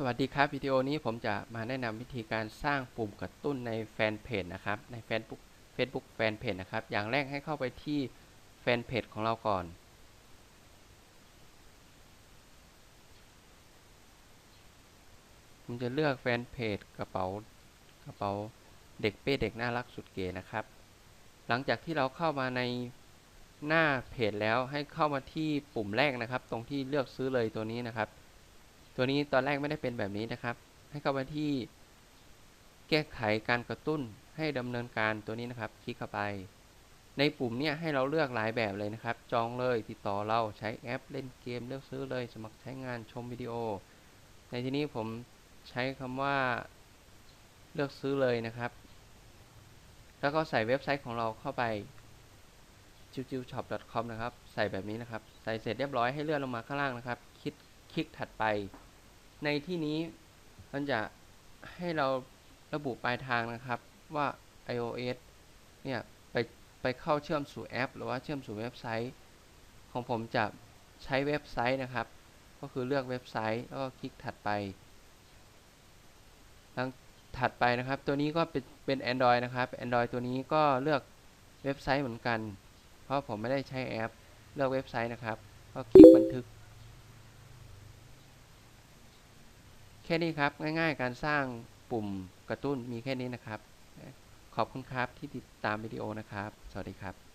สวัสดีครับวิดีโอนี้ผมจะมาแนะนำวิธีการสร้างปุ่มกระตุ้นในแฟนเพจนะครับใน Facebook Facebook แฟนเพจนะครับอย่างแรกให้เข้าไปที่แฟนเพจของเราก่อน ผมจะเลือกแฟนเพจกระเป๋ากระเป๋าเด็กเป้เด็กน่ารักสุดเก๋นะครับ หลังจากที่เราเข้ามาในหน้าเพจแล้วให้เข้ามาที่ปุ่มแรกนะครับ ตรงที่เลือกซื้อเลยตัวนี้นะครับ ตัวนี้ตอนแรกไม่ได้เป็นแบบนี้นะครับ ให้เข้าไปที่แก้ไขการกระตุ้นให้ดำเนินการตัวนี้นะครับ คลิกเข้าไป ในปุ่มเนี้ยให้เราเลือกหลายแบบเลยนะครับ จองเลยติดต่อเราใช้แอปเล่นเกมเลือกซื้อเลย สมัครใช้งานชมวิดีโอ ในที่นี้ผมใช้คำว่าเลือกซื้อเลยนะครับ แล้วก็ใส่เว็บไซต์ของเราเข้าไป j i u j i u s h o p c o m นะครับ ใส่แบบนี้นะครับ ใส่เสร็จเรียบร้อยให้เลื่อนลงมาข้างล่างนะครับ คลิกคลิกถัดไป ในที่นี้มันจะให้เราระบุปลายทางนะครับว่า iOS เนี่ยไปไปเข้าเชื่อมสู่แอป หรือว่าเชื่อมสู่เว็บไซต์ ของผมจะใช้เว็บไซต์นะครับ ก็คือเลือกเว็บไซต์แล้วก็คลิกถัดไปหลังถัดไปนะครับ ตัวนี้ก็เป็นเป็น Android นะครับ Android ตัวนี้ก็เลือกเว็บไซต์เหมือนกัน เพราะผมไม่ได้ใช้แอป เลือกเว็บไซต์นะครับ ก็คลิกบันทึก แค่นี้ครับง่ายๆ การสร้างปุ่มกระตุ้นมีแค่นี้นะครับ ขอบคุณครับที่ติดตามวิดีโอนะครับ สวัสดีครับ